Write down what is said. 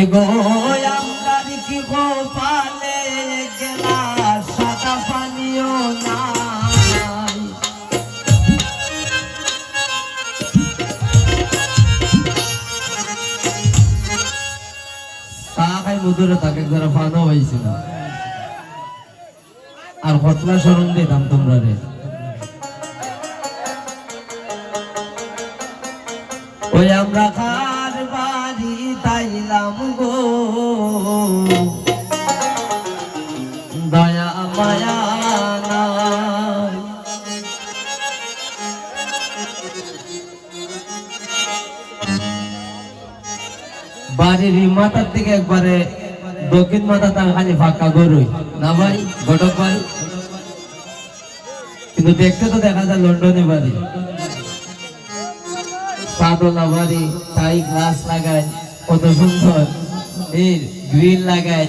এগো আমরা মধুরে তাকে যারা হয়েছিল আর হতলা স্মরণ দিতাম তোমরা রে। ওই আমরা দয়া মায়া বাড়ির মাথার দিকে একবারে দক্ষিণ মাথা তা খালি ফাঁকা গরুই। না ভাই, ঘটক ভাই? কিন্তু দেখতে তো দেখা যায় লন্ডনে বাড়ি। পাদলা বাড়ি, তাই গ্লাস লাগায়, কত সুন্দর। এই গ্রিল লাগায়।